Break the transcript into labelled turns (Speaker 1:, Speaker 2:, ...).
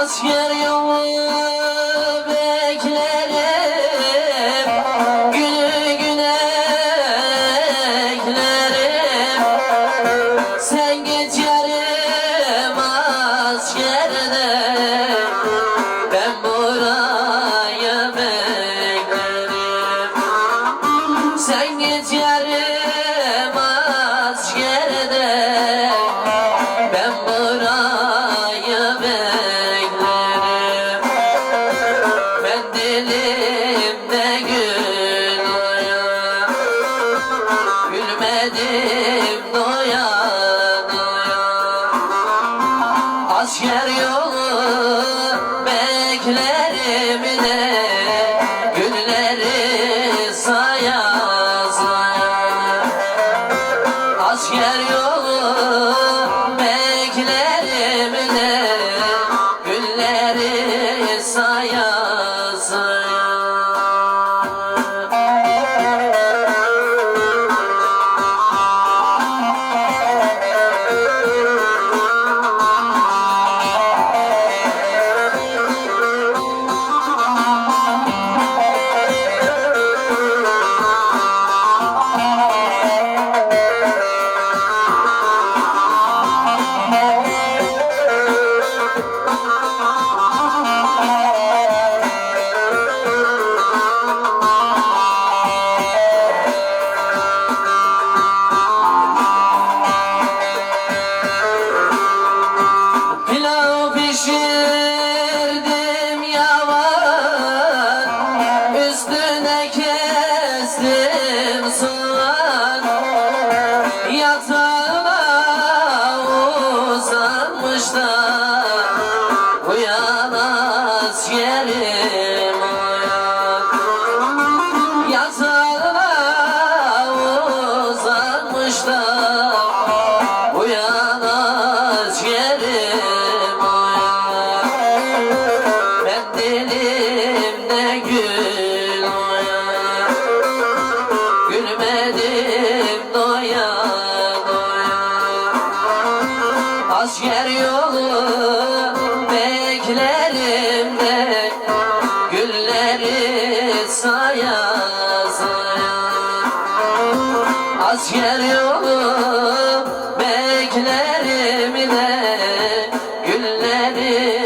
Speaker 1: I was getting away. Beklerim doya doya. Asker yolu beklerim de Günleri saya saya. Asker yolu beklerim de pişirdim yavan Üstüne kestim soğan Yatağına uzanmış asker yolu beklerimde Gülleri saya saya. Asker yolu beklerimde Gülleri